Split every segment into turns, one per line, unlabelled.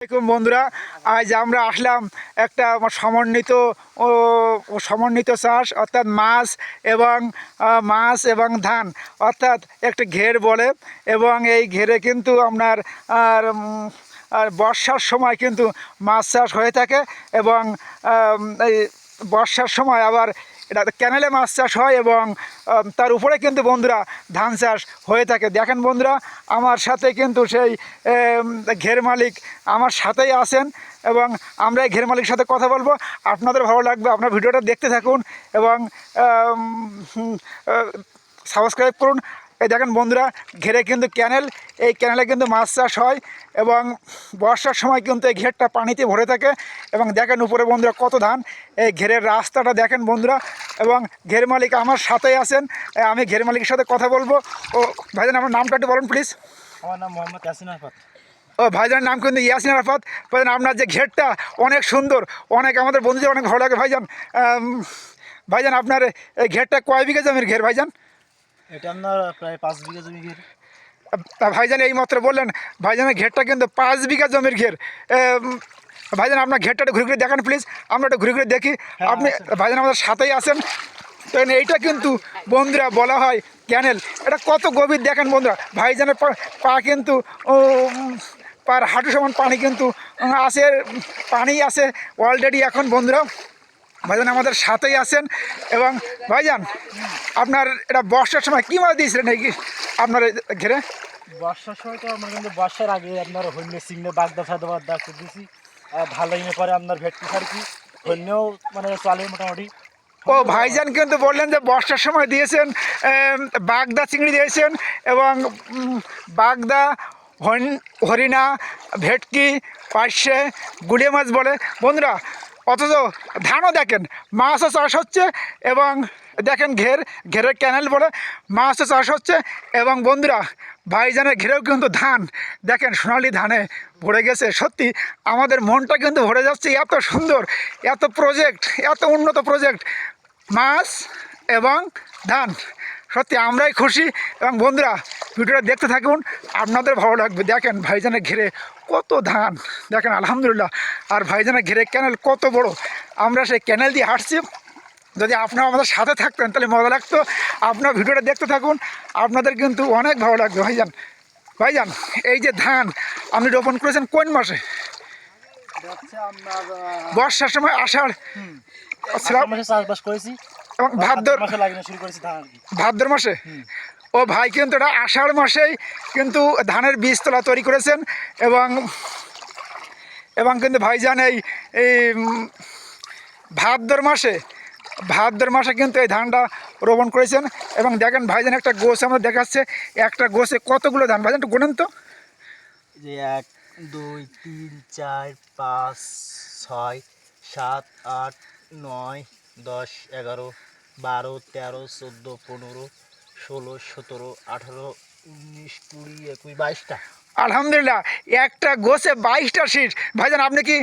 আসসালামাইকুম বন্ধুরা আজ আমরা আসলাম একটা সমন্বিত ও সমন্বিত চাষ অর্থাৎ মাছ এবং মাছ এবং ধান অর্থাৎ একটা ঘের বলে এবং এই ঘেরে কিন্তু আপনার আর আর বর্ষার সময় কিন্তু মাছ চাষ হয়ে থাকে এবং এই বর্ষার সময় আবার এটা ক্যানেলে মাছ চাষ হয় এবং তার উপরে কিন্তু বন্ধুরা ধান চাষ হয়ে থাকে দেখেন বন্ধুরা আমার সাথে কিন্তু সেই ঘের মালিক আমার সাথেই আসেন এবং আমরা ঘের মালিকের সাথে কথা বলবো আপনাদের ভালো লাগবে আপনার ভিডিওটা দেখতে থাকুন এবং সাবস্ক্রাইব করুন এই দেখেন বন্ধুরা ঘেরে কিন্তু ক্যানেল এই ক্যানেলে কিন্তু মাছ চাষ হয় এবং বর্ষার সময় কিন্তু এই ঘেরটা পানিতে ভরে থাকে এবং দেখেন উপরে বন্ধুরা কত ধান এই ঘেরের রাস্তাটা দেখেন বন্ধুরা এবং ঘের মালিক আমার সাথেই আছেন আমি ঘের মালিকের সাথে কথা বলবো ও ভাইজান আমার নামটা একটু বলুন প্লিজ আমার নাম মোহাম্মদ ইয়াসিন আরফাত ও ভাইজানের নাম কিন্তু ইয়াসিন আরফাত ভাইজান আপনার যে ঘেরটা অনেক সুন্দর অনেক আমাদের বন্ধুদের অনেক ভালো লাগে ভাইজান ভাইজান আপনার এই ঘেরটা কয় বিঘে জমির ঘের ভাইজান ভাইজান এই মাত্র বললেন ভাইজানের ঘেরটা কিন্তু পাঁচ বিঘা জমির ঘের ভাইজান আপনার ঘেরটা ঘুরে ঘুরে দেখেন প্লিজ আমরা একটু ঘুরে ঘুরে দেখি হ্যাঁ, আপনি ভাইজান আমাদের সাথেই আসেন কারণ এইটা কিন্তু বন্ধুরা বলা হয় ক্যানেল এটা কত গভীর দেখেন বন্ধুরা ভাইজানের পা কিন্তু পার হাঁটু সমান পানি কিন্তু আসে পানি আসে অলরেডি এখন বন্ধুরা ভাইজান আমাদের সাথেই আসেন এবং ভাইজান আপনার এটা বর্ষার সময় কী মাছ দিয়েছিলেন নাকি আপনার ঘেরে বর্ষার সময় তো আমরা কিন্তু বর্ষার আগে আপনার হন্যে সিংহে বাগদা সাদা বাগদা দিয়েছি ভালো ইনে পরে আপনার ভেটকি আর কি হন্যেও মানে চলে মোটামুটি ও ভাইজান কিন্তু বললেন যে বর্ষার সময় দিয়েছেন বাগদা চিংড়ি দিয়েছেন এবং বাগদা হরিণা ভেটকি পার্শে গুড়িয়ে মাছ বলে বন্ধুরা অথচ ধানও দেখেন মাছও চাষ হচ্ছে এবং দেখেন ঘের ঘেরের ক্যানেল বলে মাছ চাষ হচ্ছে এবং বন্ধুরা ভাইজানের ঘেরেও কিন্তু ধান দেখেন সোনালি ধানে ভরে গেছে সত্যি আমাদের মনটা কিন্তু ভরে যাচ্ছে এত সুন্দর এত প্রজেক্ট এত উন্নত প্রজেক্ট মাছ এবং ধান সত্যি আমরাই খুশি এবং বন্ধুরা ভিডিওটা দেখতে থাকুন আপনাদের ভালো লাগবে দেখেন ভাইজানের ঘিরে কত ধান দেখেন আলহামদুলিল্লাহ আর ভাইজানের ঘিরে ক্যানেল কত বড় আমরা সেই ক্যানেল দিয়ে হাঁটছি যদি আপনারা আমাদের সাথে থাকতেন তাহলে মজা লাগতো আপনার ভিডিওটা দেখতে থাকুন আপনাদের কিন্তু অনেক ভালো লাগবে ভাইজান ভাইজান এই যে ধান আপনি রোপণ করেছেন কোন মাসে বর্ষার সময় আষাঢ় এবং ভাদ্র ভাদ্র মাসে ও ভাই কিন্তু আষাঢ় মাসেই কিন্তু ধানের বীজতলা তৈরি করেছেন এবং এবং কিন্তু ভাইজান এই ভাদ্র মাসে ভাদ্র মাসে কিন্তু এই ধানটা রোপণ করেছেন এবং দেখেন ভাইজান একটা গোছ আমরা দেখাচ্ছে একটা গোছে কতগুলো ধান ভাইজান একটু গোনেন তো যে এক দুই তিন চার পাঁচ ছয় সাত আট নয় দশ এগারো বারো তেরো চোদ্দো পনেরো ষোলো সতেরো আঠারো উনিশ কুড়ি একুশ বাইশটা আলহামদুলিল্লাহ একটা গোছে বাইশটা সিট ভাইজান আপনি কি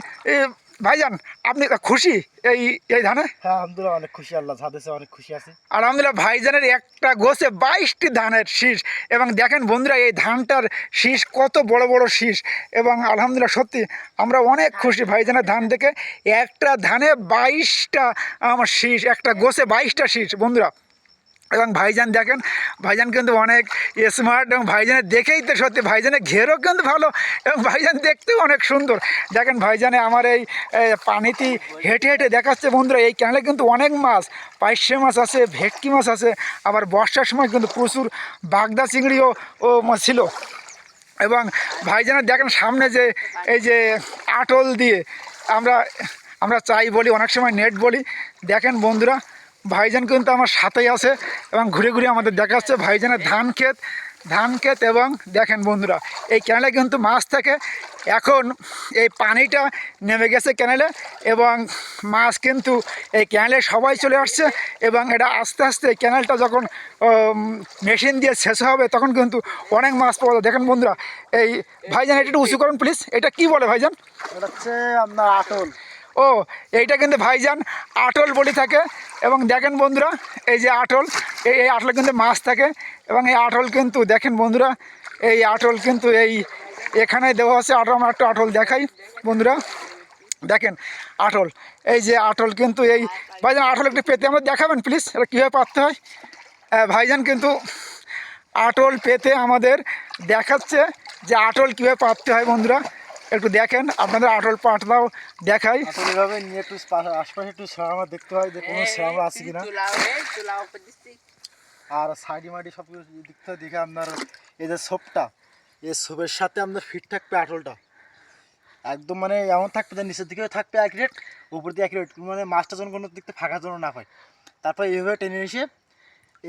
ভাইজান আপনি খুশি এই এই ধানে হ্যাঁ আলহামদুলিল্লাহ অনেক খুশি আল্লাহ ধাদেশে অনেক খুশি আছি আলহামদুলিল্লাহ ভাইজানের একটা গোছে বাইশটি ধানের শীষ এবং দেখেন বন্ধুরা এই ধানটার শীষ কত বড় বড় শীষ এবং আলহামদুলিল্লাহ সত্যি আমরা অনেক খুশি ভাইজানের ধান দেখে একটা ধানে বাইশটা আমার শীষ একটা গোছে বাইশটা শীষ বন্ধুরা এবং ভাইজান দেখেন ভাইজান কিন্তু অনেক স্মার্ট এবং ভাইজানের দেখেই তো সত্যি ভাইজানের ঘেরও কিন্তু ভালো এবং ভাইজান দেখতেও অনেক সুন্দর দেখেন ভাইজানে আমার এই পানিতে হেঁটে হেঁটে দেখাচ্ছে বন্ধুরা এই ক্যানেলে কিন্তু অনেক মাছ পাইশে মাছ আছে ভেটকি মাছ আছে আবার বর্ষার সময় কিন্তু প্রচুর বাগদা চিংড়িও ও ছিল এবং ভাইজানের দেখেন সামনে যে এই যে আটল দিয়ে আমরা আমরা চাই বলি অনেক সময় নেট বলি দেখেন বন্ধুরা ভাইজান কিন্তু আমার সাথেই আছে এবং ঘুরে ঘুরে আমাদের দেখাচ্ছে ভাইজানের ধান ক্ষেত ধান ক্ষেত এবং দেখেন বন্ধুরা এই ক্যানেলে কিন্তু মাছ থেকে এখন এই পানিটা নেমে গেছে ক্যানেলে এবং মাছ কিন্তু এই ক্যানেলে সবাই চলে আসছে এবং এটা আস্তে আস্তে ক্যানেলটা যখন মেশিন দিয়ে শেষ হবে তখন কিন্তু অনেক মাছ পাওয়া দেখেন বন্ধুরা এই ভাইজান এটা একটু উঁচু করুন প্লিজ এটা কি বলে ভাইজান এটা হচ্ছে আপনার আটল ও এইটা কিন্তু ভাইজান আটল বলি থাকে এবং দেখেন বন্ধুরা এই যে আটল এই এই আটল কিন্তু মাছ থাকে এবং এই আটল কিন্তু দেখেন বন্ধুরা এই আটল কিন্তু এই এখানে দেওয়া আছে আটল আমরা একটু আটল দেখাই বন্ধুরা দেখেন আটল এই যে আটল কিন্তু এই ভাইজান আটল একটু পেতে আমাদের দেখাবেন প্লিজ এটা কীভাবে পাততে হয় ভাইজান কিন্তু আটল পেতে আমাদের দেখাচ্ছে যে আটল কীভাবে পাততে হয় বন্ধুরা একটু দেখেন আপনাদের আটল পাটলাও দেখাই এইভাবে নিয়ে একটু আশপাশে একটু শ্যামা দেখতে হয় যে কোনো শ্যামা আছে কিনা আর সাইডি মাটি সব কিছু দেখতে হয় দেখে আপনার এই যে সোপটা এই সোপের সাথে আপনার ফিট থাকবে আটলটা একদম মানে এমন থাকবে যে নিচের দিকেও থাকবে এক রেট উপর দিয়ে এক রেট মানে মাছটা যেন কোনো দিকতে ফাঁকা যেন না পায় তারপর এইভাবে টেনে এসে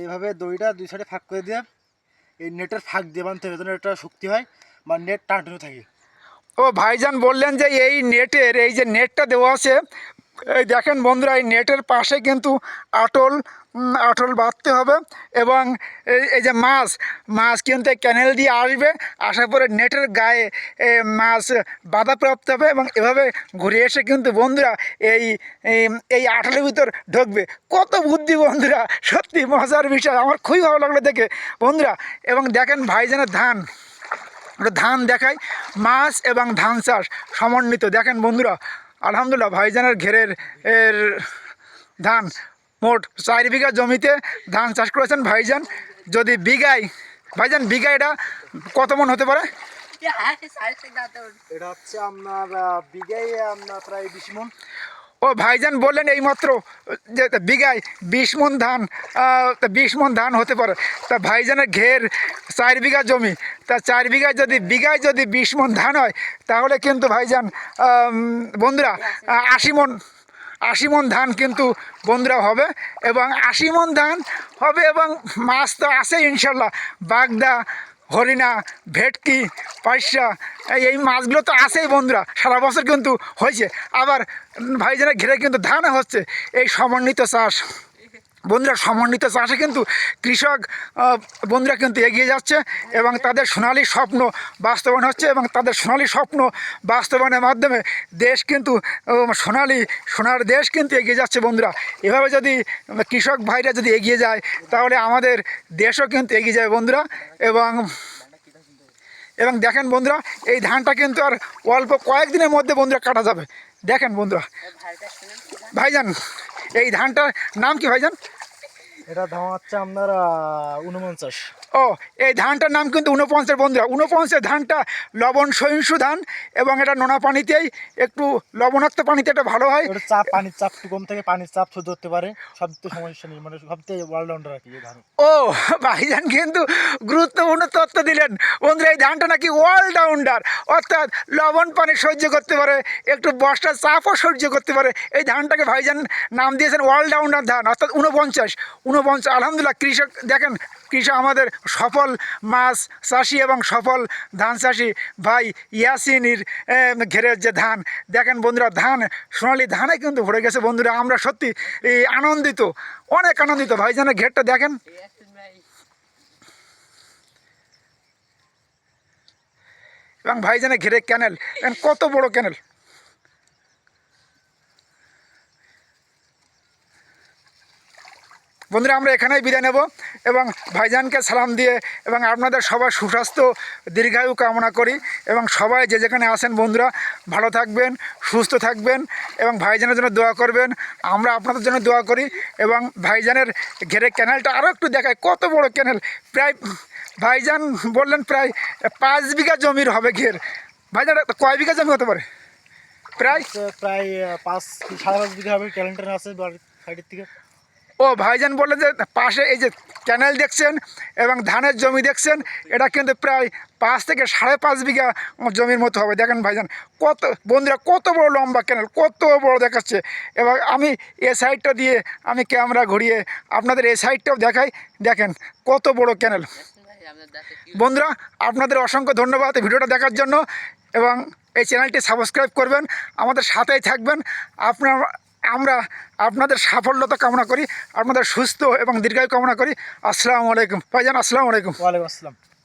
এইভাবে দড়িটা দুই সাইডে ফাঁক করে দিয়ে এই নেটের ফাঁক দিয়ে বানতে হবে যেন এটা শক্তি হয় বা নেট টানটানো থাকে ও ভাইজান বললেন যে এই নেটের এই যে নেটটা দেওয়া আছে এই দেখেন বন্ধুরা এই নেটের পাশে কিন্তু আটল আটল বাঁধতে হবে এবং এই যে মাছ মাছ কিন্তু ক্যানেল দিয়ে আসবে আসার পরে নেটের গায়ে মাছ প্রাপ্ত হবে এবং এভাবে ঘুরে এসে কিন্তু বন্ধুরা এই এই আটলের ভিতর ঢুকবে কত বুদ্ধি বন্ধুরা সত্যি মজার বিষয় আমার খুবই ভালো লাগলো দেখে বন্ধুরা এবং দেখেন ভাইজানের ধান আমরা ধান দেখাই মাছ এবং ধান চাষ সমন্বিত দেখেন বন্ধুরা আলহামদুলিল্লাহ ভাইজানের ঘেরের এর ধান মোট চার বিঘা জমিতে ধান চাষ করেছেন ভাইজান যদি বিঘায় ভাইজান বিঘা এটা কত মন হতে পারে এটা হচ্ছে আপনার বিঘায় আপনার প্রায় বিশ মন ও ভাইজান বললেন এইমাত্র যে বিঘায় বিশ মন ধান বিশ মন ধান হতে পারে তা ভাইজানের ঘের চার বিঘা জমি তা চার বিঘায় যদি বিঘায় যদি বিশ মন ধান হয় তাহলে কিন্তু ভাইজান বন্ধুরা আশি মন আশি মন ধান কিন্তু বন্ধুরা হবে এবং আশি মন ধান হবে এবং মাছ তো আছে ইনশাল্লাহ বাগদা হরিণা ভেটকি পয়সা এই এই মাছগুলো তো আসেই বন্ধুরা সারা বছর কিন্তু হয়েছে আবার ভাইজানের ঘিরে কিন্তু ধান হচ্ছে এই সমন্বিত চাষ বন্ধুরা সমন্বিত চাষে কিন্তু কৃষক বন্ধুরা কিন্তু এগিয়ে যাচ্ছে এবং তাদের সোনালি স্বপ্ন বাস্তবায়ন হচ্ছে এবং তাদের সোনালি স্বপ্ন বাস্তবায়নের মাধ্যমে দেশ কিন্তু সোনালি সোনার দেশ কিন্তু এগিয়ে যাচ্ছে বন্ধুরা এভাবে যদি কৃষক ভাইরা যদি এগিয়ে যায় তাহলে আমাদের দেশও কিন্তু এগিয়ে যায় বন্ধুরা এবং এবং দেখেন বন্ধুরা এই ধানটা কিন্তু আর অল্প কয়েকদিনের মধ্যে বন্ধুরা কাটা যাবে দেখেন বন্ধুরা ভাইজান এই ধানটার নাম কি ভাইজান এটা দাম হচ্ছে আপনার উনপঞ্চাশ ও এই ধানটার নাম কিন্তু উনপঞ্চের বন্ধুরা উনপঞ্চের ধানটা লবণ সহিংসু ধান এবং এটা নোনা পানিতেই একটু লবণাক্ত পানিতে এটা ভালো হয় চাপ পানির চাপ একটু কম থাকে পানির চাপ শুধু ধরতে পারে সবচেয়ে সমস্যা নেই মানে সবচেয়ে অলরাউন্ডার আর কি ও ভাইজান কিন্তু গুরুত্বপূর্ণ তথ্য দিলেন বন্ধুরা এই ধানটা নাকি রাউন্ডার অর্থাৎ লবণ পানি সহ্য করতে পারে একটু বর্ষার চাপও সহ্য করতে পারে এই ধানটাকে ভাইজান নাম দিয়েছেন রাউন্ডার ধান অর্থাৎ উনপঞ্চাশ উনপঞ্চাশ আলহামদুলিল্লাহ কৃষক দেখেন কৃষক আমাদের সফল মাছ চাষি এবং সফল ধান চাষি ভাই ইয়াসিনির ঘেরে যে ধান দেখেন বন্ধুরা ধান সোনালি ধানে কিন্তু ভরে গেছে বন্ধুরা আমরা সত্যি আনন্দিত অনেক আনন্দিত ভাই যেন ঘেরটা দেখেন এবং ভাইজানের ঘেরে ক্যানেল কত বড় ক্যানেল বন্ধুরা আমরা এখানেই বিদায় নেব এবং ভাইজানকে সালাম দিয়ে এবং আপনাদের সবার সুস্বাস্থ্য দীর্ঘায়ু কামনা করি এবং সবাই যে যেখানে আসেন বন্ধুরা ভালো থাকবেন সুস্থ থাকবেন এবং ভাইজানের জন্য দোয়া করবেন আমরা আপনাদের জন্য দোয়া করি এবং ভাইজানের ঘেরে ক্যানেলটা আরও একটু দেখায় কত বড় ক্যানেল প্রায় ভাইজান বললেন প্রায় পাঁচ বিঘা জমির হবে ঘের ভাইজান কয় বিঘা জমি হতে পারে প্রায় প্রায় পাঁচ সাড়ে পাঁচ বিঘা হবে ক্যালেন্ডার আছে বাড়ির থেকে ও ভাইজান বলে যে পাশে এই যে ক্যানেল দেখছেন এবং ধানের জমি দেখছেন এটা কিন্তু প্রায় পাঁচ থেকে সাড়ে পাঁচ বিঘা জমির মতো হবে দেখেন ভাইজান কত বন্ধুরা কত বড় লম্বা ক্যানেল কত বড় দেখাচ্ছে এবং আমি এ সাইডটা দিয়ে আমি ক্যামেরা ঘুরিয়ে আপনাদের এ সাইডটাও দেখাই দেখেন কত বড় ক্যানেল বন্ধুরা আপনাদের অসংখ্য ধন্যবাদ ভিডিওটা দেখার জন্য এবং এই চ্যানেলটি সাবস্ক্রাইব করবেন আমাদের সাথেই থাকবেন আপনার আমরা আপনাদের সাফল্যতা কামনা করি আপনাদের সুস্থ এবং দীর্ঘায়ু কামনা করি আসসালামু আলাইকুম ভাইজান আসসালামু আলাইকুম ওয়ালাইকুম আসসালাম